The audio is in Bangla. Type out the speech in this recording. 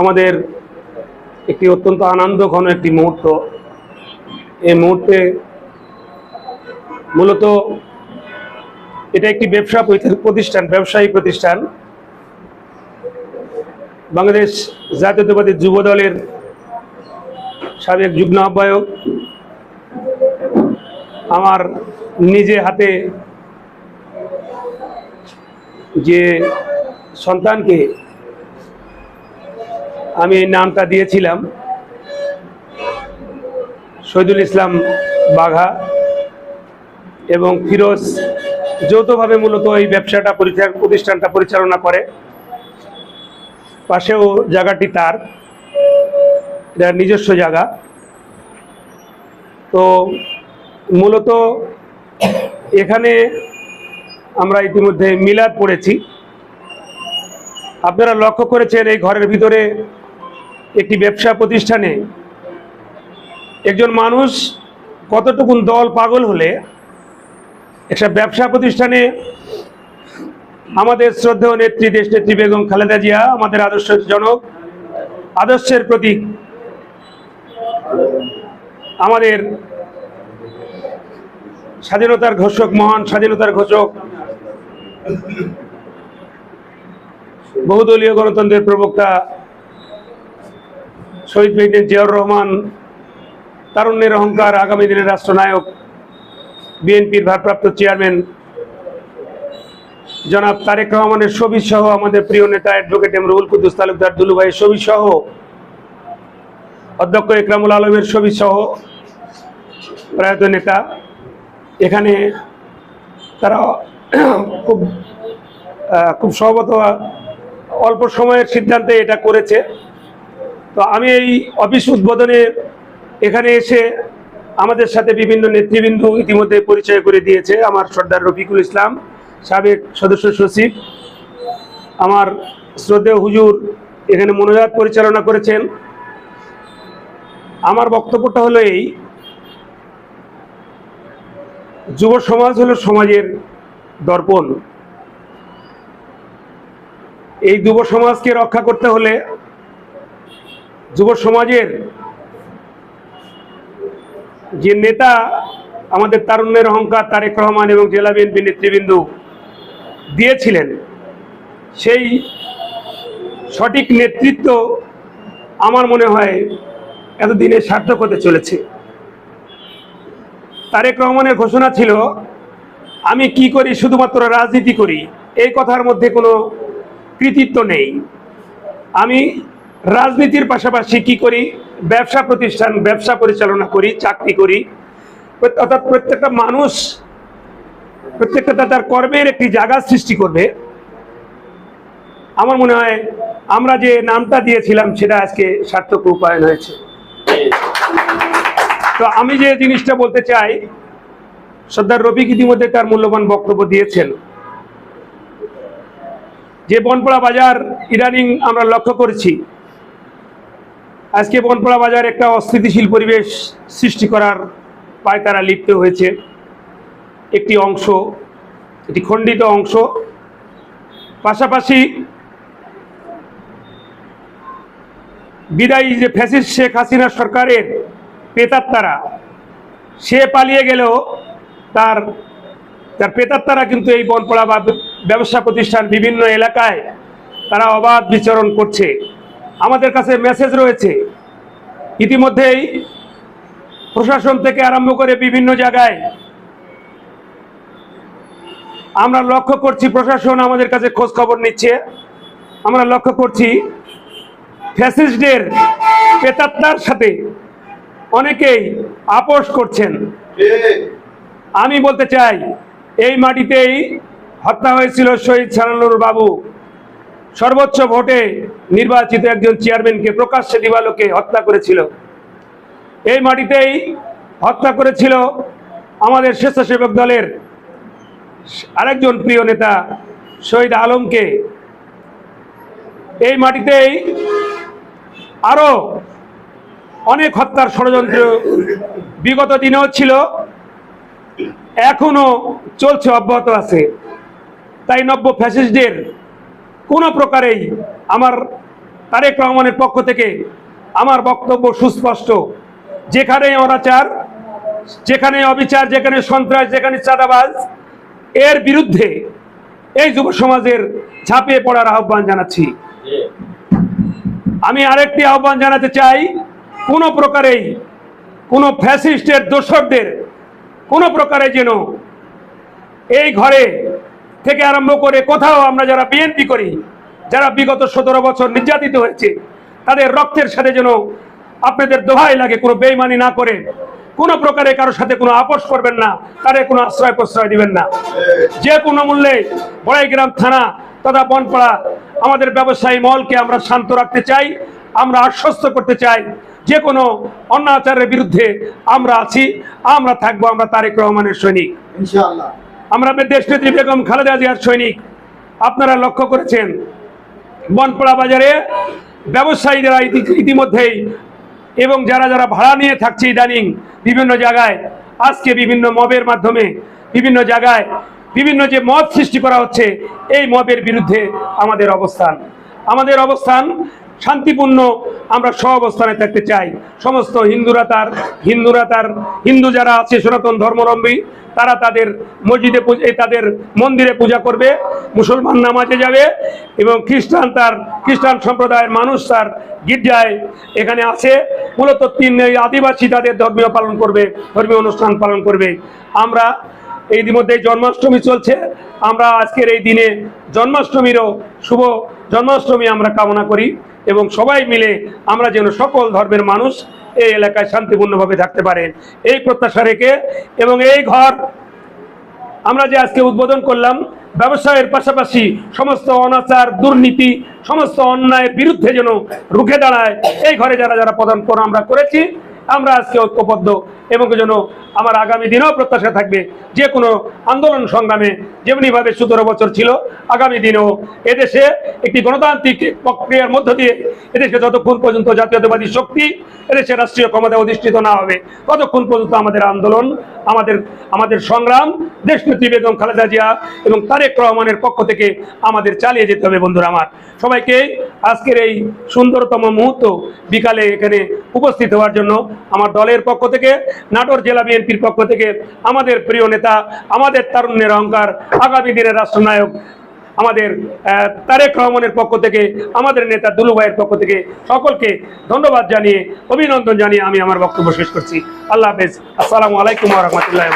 আমাদের একটি অত্যন্ত আনন্দ ঘন একটি মুহূর্ত। এই মুহূর্তে মূলত এটা একটি ব্যবসা প্রতিষ্ঠান, ব্যবসায়ী প্রতিষ্ঠান। বাংলাদেশ জাতীয়তাবাদী যুব দলের সাবেক যুগ্ম আহ্বায়ক, আমার নিজে হাতে যে সন্তানকে আমি এই নামটা দিয়েছিলাম। শহীদুল ইসলাম বাঘা এবং ফিরোজ যৌথভাবে মূলত এই ব্যবসাটা প্রতিষ্ঠানটা পরিচালনা করে। পাশেও জায়গাটি তার। নিজস্ব জায়গা। তো মূলত এখানে আমরা ইতিমধ্যে মিলাদ পড়েছি। আপনারা লক্ষ্য করেছেন এই ঘরের ভিতরে একটি ব্যবসা প্রতিষ্ঠানে একজন মানুষ কতটুকুন দল পাগল হলে একটা ব্যবসা প্রতিষ্ঠানে আমাদের শ্রদ্ধেয় নেত্রী দেশ নেত্রী বেগম খালেদা জিয়া, আমাদের আদর্শের জনক, আদর্শের প্রতীক, আমাদের স্বাধীনতার ঘোষক, মহান স্বাধীনতার ঘোষক, বহুদলীয় গণতন্ত্রের প্রবক্তা শহীদ প্রেসিডেন্ট জিয়াউর রহমান, তারুণ্যের অহংকার আগামী দিনের রাষ্ট্রনায়ক, বিএনপির ভারপ্রাপ্ত চেয়ারম্যান, জনাব তারেক রহমানের ছবি সহ আমাদের প্রিয় নেতা অ্যাডভোকেট এম রুহুল কুদ্দুস তালুকদার দুলুভাইয়ের ছবি সহ, অধ্যক্ষ একরামুল আলমের ছবি সহ প্রয়াত নেতা। এখানে তারা খুব খুব সম্ভবত অল্প সময়ের সিদ্ধান্তে এটা করেছে। তো আমি এই অফিস উদ্বোধনে এখানে এসে আমাদের সাথে বিভিন্ন নেতৃবৃন্দ ইতিমধ্যে পরিচয় করে দিয়েছে। আমার সর্দার রফিকুল ইসলাম, সাবেক সদস্য সচিব, আমার শ্রদ্ধেয় হুজুর এখানে মনোজাত পরিচালনা করেছেন। আমার বক্তব্যটা হলো এই, যুব সমাজ হলো সমাজের দর্পণ। এই যুব সমাজকে রক্ষা করতে হলে যুব সমাজের যে নেতা আমাদের তারুণ্যের অহংকার তারেক রহমান এবং জেলা বিএনপি নেতৃবৃন্দ দিয়েছিলেন, সেই সঠিক নেতৃত্ব আমার মনে হয় এতদিনে সার্থক হতে চলেছে। তারেক রহমানের ঘোষণা ছিল, আমি কি করি, শুধুমাত্র রাজনীতি করি, এই কথার মধ্যে কোনো কৃতিত্ব নেই। আমি রাজনীতির পাশাপাশি কি করি? ব্যবসা প্রতিষ্ঠান, ব্যবসা পরিচালনা করি, চাকরি করি। অর্থাৎ প্রত্যেকটা মানুষ, প্রত্যেকটা তার কর্মের একটি জায়গা সৃষ্টি করবে। আমার মনে হয় আমরা যে নামটা দিয়েছিলাম, সেটা আজকে সার্থক রূপায়ণ হয়েছে তো আমি যে জিনিসটা বলতে চাই, সর্দার রফিক ইতিমধ্যে তার মূল্যবান বক্তব্য দিয়েছেন। যে বনপাড়া বাজার, ইদানিং আমরা লক্ষ্য করেছি আজকে বনপাড়া বাজার একটা অস্থিতিশীল পরিবেশ সৃষ্টি করার পায় তারা লিপ্ত হয়েছে। একটি অংশ, একটি খণ্ডিত অংশ। পাশাপাশি বিদায়ী যে ফ্যাসিস্ট শেখ হাসিনা সরকারের পেতাত্তারা সে পালিয়ে গেলেও তার তার পেতাত্তারা কিন্তু এই বনপড়া বা, ব্যবসা প্রতিষ্ঠান বিভিন্ন এলাকায় তারা অবাধ বিচরণ করছে। আমাদের কাছে মেসেজ রয়েছে ইতিমধ্যেই প্রশাসন থেকে আরম্ভ করে বিভিন্ন জায়গায় আমরা লক্ষ্য করছি প্রশাসন আমাদের কাছে খোঁজ খবর নিচ্ছে। আমরা লক্ষ্য করছি ফ্যাসিস্টদের পেতাত্তার সাথে অনেকেই আপোষ করছেন। আমি বলতে চাই, এই মাটিতেই হত্যা হয়েছিল শহীদ সারানুর বাবু। সর্বোচ্চ ভোটে নির্বাচিত একজন চেয়ারম্যানকে প্রকাশ্যে দিবালোকে হত্যা করেছিল। এই মাটিতেই হত্যা করেছিল আমাদের স্বেচ্ছাসেবক দলের আরেকজন প্রিয় নেতা শহীদ আলমকে। এই মাটিতেই আরও অনেক হত্যার ষড়যন্ত্র বিগত দিনেও ছিল, এখনও চলছে, অব্যাহত আছে। তাই নব্য ফ্যাসিস্টদের কোনো প্রকারেই আমার তারেক রহমানের পক্ষ থেকে আমার বক্তব্য সুস্পষ্ট। যেখানে অনাচার যেখানে অবিচার যেখানে সন্ত্রাস যেখানে চাঁদাবাজ, এর বিরুদ্ধে এই যুব সমাজের ঝাঁপিয়ে পড়ার আহ্বান জানাচ্ছি। আমি আরেকটি আহ্বান জানাতে চাই, কোনো প্রকারেই কোনো ফ্যাসিস্টের দোসরদের কোনো প্রকারে যেন এই ঘরে থেকে আরম্ভ করে কোথাও আমরা যারা বিএনপি করি, যারা বিগত সতেরো বছর নির্যাতিত হয়েছে, তাদের রক্তের সাথে যেন আপনাদের দোহাই লাগে, কোনো বেইমানি না করে, কোনো প্রকারে কারোর সাথে কোনো আপোষ করবেন না তারে কোনো আশ্রয় প্রশ্রয় দিবেন না। যে কোনো মূল্যে বড়াইগ্রাম থানা তথা বনপাড়া আমাদের ব্যবসায়ী মহলকে আমরা শান্ত রাখতে চাই, আমরা আশ্বস্ত করতে চাই, যে কোনো অন্যাচারের বিরুদ্ধে আমরা আছি, আমরা থাকব, আমরা তারেক রহমানের সৈনিক। আমরা দেশনেত্রী বেগম খালেদা জিয়ার সৈনিক, আপনারা লক্ষ্য করেছেন, বনপাড়া বাজারে ব্যবসায়ীরা ইতিমধ্যেই এবং যারা যারা ভাড়া নিয়ে থাকছে ইদানিং বিভিন্ন জায়গায়, আজকে বিভিন্ন মবের মাধ্যমে বিভিন্ন জায়গায় বিভিন্ন যে মত সৃষ্টি করা হচ্ছে, এই মবের বিরুদ্ধে আমাদের অবস্থান। আমাদের অবস্থান শান্তিপূর্ণ আমরা সহ অবস্থানে থাকতে চাই। সমস্ত হিন্দুরা তার হিন্দুরা তার, হিন্দু যারা আছে, সনাতন ধর্মলম্বী তারা তাদের মসজিদে তাদের মন্দিরে পূজা করবে, মুসলমান নামাজে যাবে, এবং খ্রিস্টান তার, খ্রিস্টান সম্প্রদায়ের মানুষ তার গির্জায় এখানে আছে। মূলত তিন আদিবাসী তাদের ধর্মীয় পালন করবে, ধর্মীয় অনুষ্ঠান পালন করবে। আমরা ইতিমধ্যে জন্মাষ্টমী চলছে। আমরা আজকের এই দিনে জন্মাষ্টমীরও শুভ জন্মাষ্টমী আমরা কামনা করি। এবং সবাই মিলে আমরা যেন সকল ধর্মের মানুষ এই এলাকায় শান্তিপূর্ণভাবে থাকতে পারেন এই প্রত্যাশা রেখে এবং এই ঘর আমরা যে আজকে উদ্বোধন করলাম, ব্যবসায়ের পাশাপাশি সমস্ত অনাচার, দুর্নীতি, সমস্ত অন্যায়ের বিরুদ্ধে যেন রুখে দাঁড়ায়, এই ঘরে যারা যারা প্রদান আমরা করেছি, আমরা আজকে ঐক্যবদ্ধ এবং যেন আমার আগামী দিনেও প্রত্যাশা থাকবে যে কোনো আন্দোলন সংগ্রামে যেমনিভাবে সতেরো বছর ছিল, আগামী দিনেও এদেশে একটি গণতান্ত্রিক প্রক্রিয়ার মধ্য দিয়ে এদেশে যতক্ষণ পর্যন্ত জাতীয়তাবাদী শক্তি এদেশে রাষ্ট্রীয় ক্ষমতা অধিষ্ঠিত না হবে, ততক্ষণ পর্যন্ত আমাদের আন্দোলন, আমাদের আমাদের সংগ্রাম দেশনেত্রী বেগম খালেদা জিয়া এবং তারেক রহমানের পক্ষ থেকে আমাদের চালিয়ে যেতে হবে বন্ধুরা আমার। সবাইকে আজকের এই সুন্দরতম মুহূর্ত বিকালে এখানে উপস্থিত হওয়ার জন্য আমার দলের পক্ষ থেকে নাটোর জেলা বিএনপির পক্ষ থেকে আমাদের প্রিয় নেতা, আমাদের তারুণ্যের অহংকার, আগামী দিনের রাষ্ট্রনায়ক, আমাদের তারেক রহমানের পক্ষ থেকে, আমাদের নেতা দুলুভাইয়ের পক্ষ থেকে সকলকে ধন্যবাদ জানিয়ে, অভিনন্দন জানিয়ে আমি আমার বক্তব্য শেষ করছি। আল্লাহ হাফেজ। আসসালামু আলাইকুম রহমতুল্লাহ